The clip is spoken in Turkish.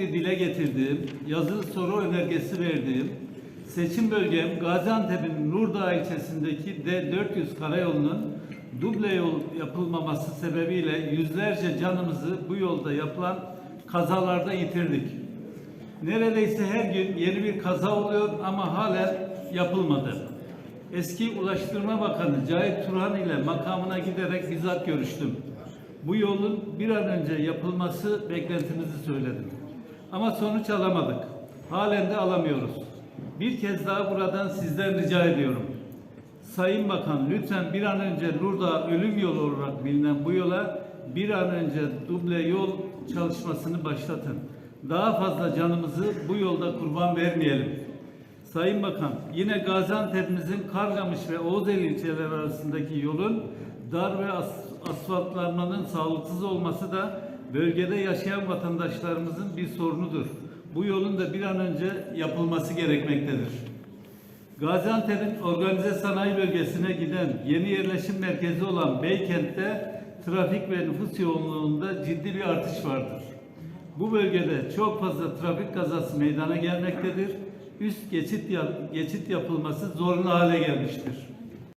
dile getirdiğim, yazılı soru önergesi verdiğim, seçim bölgem Gaziantep'in Nurdağ ilçesindeki D400 karayolunun duble yol yapılmaması sebebiyle yüzlerce canımızı bu yolda yapılan kazalarda yitirdik. Neredeyse her gün yeni bir kaza oluyor ama halen yapılmadı. Eski Ulaştırma Bakanı Cahit Turhan ile makamına giderek bizzat görüştüm. Bu yolun bir an önce yapılması beklentimizi söyledim. Ama sonuç alamadık. Halen de alamıyoruz. Bir kez daha buradan sizden rica ediyorum. Sayın Bakan lütfen bir an önce Nurdağ ölüm yolu olarak bilinen bu yola bir an önce duble yol çalışmasını başlatın. Daha fazla canımızı bu yolda kurban vermeyelim. Sayın Bakan, yine Gaziantep'imizin Kargamış ve Oğuzeli ilçeleri arasındaki yolun dar ve as- asfaltlanmanın sağlıksız olması da bölgede yaşayan vatandaşlarımızın bir sorunudur. Bu yolun da bir an önce yapılması gerekmektedir. Gaziantep'in organize sanayi bölgesine giden yeni yerleşim merkezi olan Beykent'te trafik ve nüfus yoğunluğunda ciddi bir artış vardır. Bu bölgede çok fazla trafik kazası meydana gelmektedir. Üst geçit, ya- geçit yapılması zorunlu hale gelmiştir.